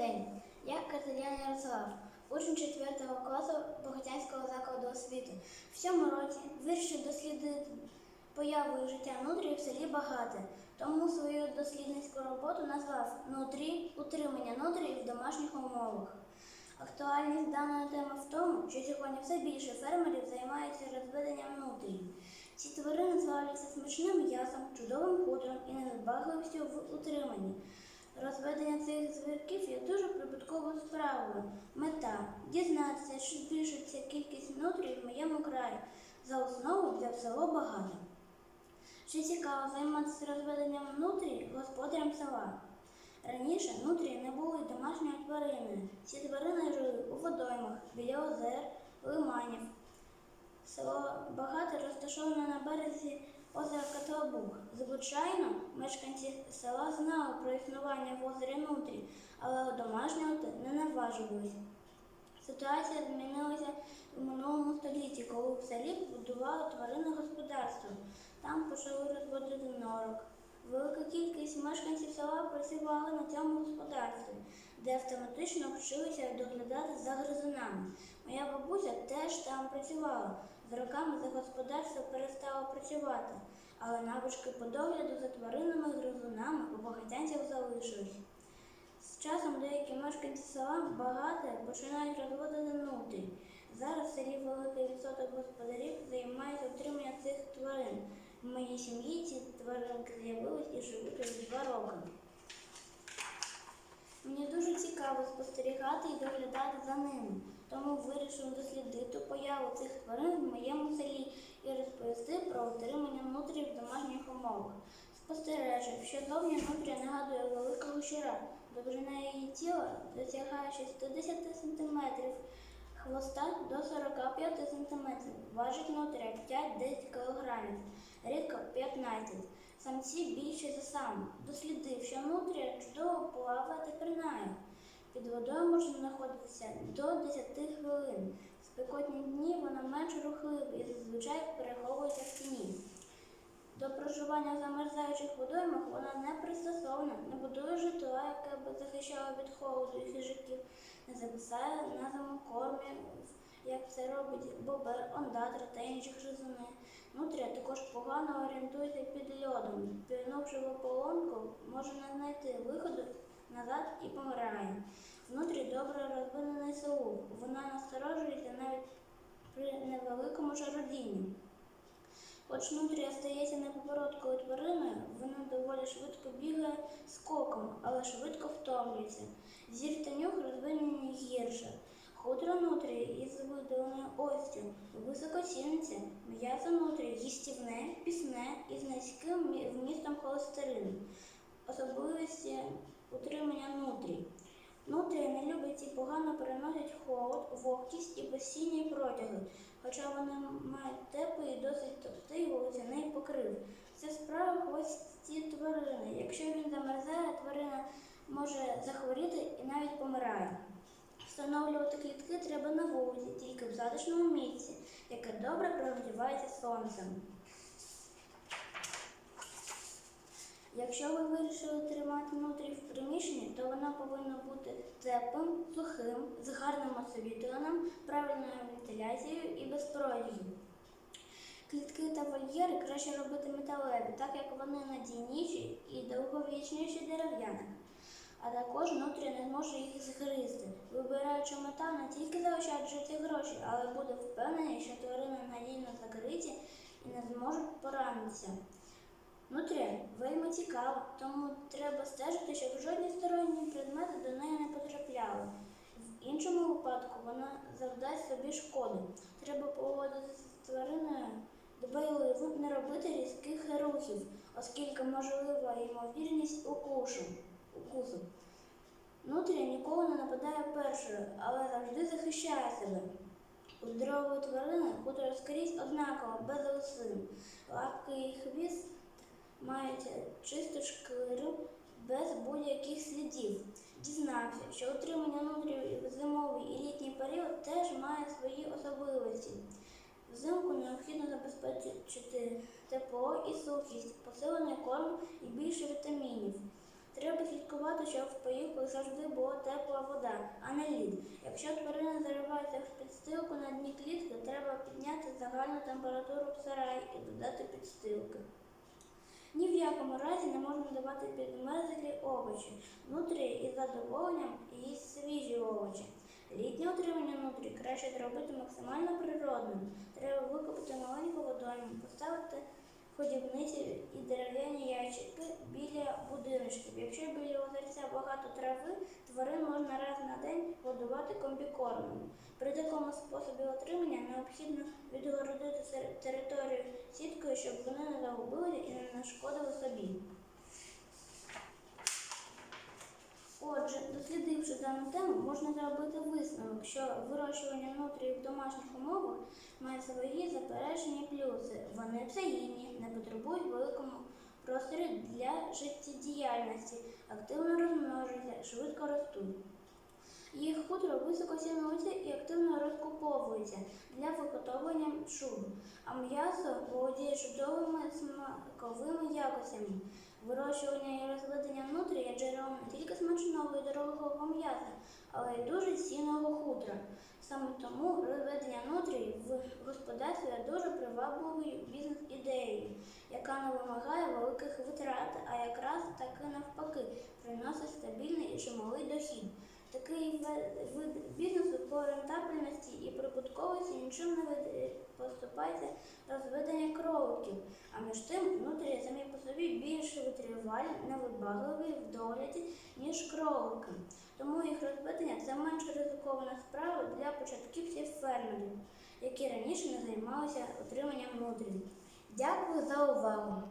День. Я Каталян Ярослав, учень 4 класу Богатянського закладу освіти. В цьому році вирішив дослідити появу життя нутрії в селі Багате. Тому свою дослідницьку роботу назвав Нутрі утримання нутрії в домашніх умовах. Актуальність даної теми в тому, що сьогодні все більше фермерів займаються розведенням нутрій. Ці тварини славляться смачним м'ясом, чудовим хутром і недбагливістю в утриманні. Розведення цих звірків є дуже прибутковою справою. Мета дізнатися, чи збільшиться кількість нутрій в моєму краї. За основу взяв село багато. Чи цікаво займатися розведенням нутрій господарям села? Раніше нутрії не були домашньою твариною. Ці тварини жили у водоймах, біля озер, лиманів. Село Багате розташоване на березі озера Котлобуг. Звичайно, мешканці села знали про існування в озері Нутрі, але домашнього не наважувалися. Ситуація змінилася у минулому столітті, коли в селі будували тваринне господарство. Там почали розводити норок. Велика кількість мешканців села працювали на цьому господарстві, де автоматично вчилися доглядати за гризунами. Моя бабуся теж там працювала. З роками за господарство перестало працювати, але навички по догляду за тваринними гризунами у багатянцях залишились. З часом деякі мешканці села багате починають розводити нутрі. Зараз в селі великий відсоток господарів займається утриманням цих тварин. В моїй сім'ї ці тваринки з'явились і живуть вже два роки. Мені дуже цікаво спостерігати і доглядати за ними, тому вирішив дослідити появу цих тварин в моєму селі і розповісти про утримання нутрій в домашніх умовах. Спостережив, що зовні нутрія нагадує великого щура. Довжина її тіла досягає 60 см, хвоста до 45 см, важить нутрія 5-10 кг, рідко 15 Самці більші за самок. Дослідив, що нутрія чудово плаває та пірнає. Під водою може знаходитися до 10 хвилин. В спекотні дні вона менш рухлива і зазвичай переховується в тіні. До проживання в замерзаючих водоймах вона не пристосована, не будує житла, яке б захищало від холоду і хижаків, не записає на зиму кормів, як це робить бобер, ондатра та інші гризуни. Нутрія також погано орієнтується під льодом. Пірнувши в ополонку, може не знайти виходу назад і помирає. Внутрі добре розвинений селух. Вона насторожується навіть при невеликому жародінні. Хоч нутрія стається неповоротковою твариною, вона доволі швидко бігає скоком, але швидко втомлюється. Зір та нюх розвинені гірше. Хутро нутрії із видаленою остю, високо м'ясо нутрії їстівне, пісне і з низьким вмістом холестерину. Особливості утримання нутрій. Нутрії не любить і погано переносять холод, вогкість і постійні протяги, хоча вони мають теплий і досить товстий волосяний покрив. Це справа хвості тварини. Якщо він замерзає, тварина може захворіти і навіть помирає. Встановлювати клітки треба на вулиці, тільки в затишному місці, яке добре прогрівається сонцем. Якщо ви вирішили тримати нутрій в приміщенні, то воно повинно бути теплим, сухим, з гарним освітленням, правильною вентиляцією і без проїздів. Клітки та вольєри краще робити металеві, так як вони надійніші і довговічніші дерев'яних. А також нутрія не зможе їх згризти. Вибираючи метал, не тільки заощаджуєте гроші, але буде впевнений, що тварини надійно закриті і не зможуть поранитися. Нутрія вельми цікава, тому треба стежити, щоб жодні сторонні предмети до неї не потрапляли. В іншому випадку вона завдасть собі шкоди. Треба поводитися з твариною дбайливо, не робити різких рухів, оскільки можлива ймовірність укушу. укусу. Нутрія ніколи не нападає першою, але завжди захищає себе. У здорової тварини хутро скрізь однаково, без рослин. Лапки і хвіст мають чисту шкіру без будь-яких слідів. Дізнався, що утримання нутрів в зимовий і літній період теж має свої особливості. Взимку необхідно забезпечити тепло і сухість, посилений корм і більше вітамінів. Треба слідкувати, щоб в поїлках завжди була тепла вода, а не лід. Якщо тварина заривається в підстилку на дні клітки, треба підняти загальну температуру в сараї і додати підстилки. Ні в якому разі не можна давати підмерзлі овочі. Нутрії із задоволенням їсть свіжі овочі. Літнє утримання нутрій краще зробити максимально природним. Треба викопати маленьку водойму, поставити ходівниці і дерев'яні ящики біля будиночків. Якщо біля озерця багато трави, тварин можна раз на день годувати комбікормом. При такому способі отримання необхідно відгородити територію сіткою, щоб вони не загубилися і не нашкодили собі. Отже, дослідивши дану тему, можна зробити висновок, що вирощування нутрій в домашніх умовах має свої заперечені плюси. Вони псаївні, не потребують великому просторі для життєдіяльності, активно розмножуються, швидко ростуть. Їх хутро високо цінується і активно розкуповується для виготовлення шуб, а м'ясо володіє чудовими смаковими якостями. Вирощування і розведення нутрі є джерелом не тільки смачного і дорогого м'яса, але й дуже цінного хутра. Саме тому розведення нутрій в господарстві є дуже привабливою бізнес-ідеєю, яка не вимагає великих витрат, а якраз таки навпаки приносить стабільний і чималий дохід. Бізнесу по рентабельності і прибутковості нічим не поступається розведення кроликів, а між тим внутрі самі по собі більш витривалі, невибагливі в догляді, ніж кролики. Тому їх розведення це менш ризикована справа для початківців фермерів, які раніше не займалися отриманням внутрі. Дякую за увагу!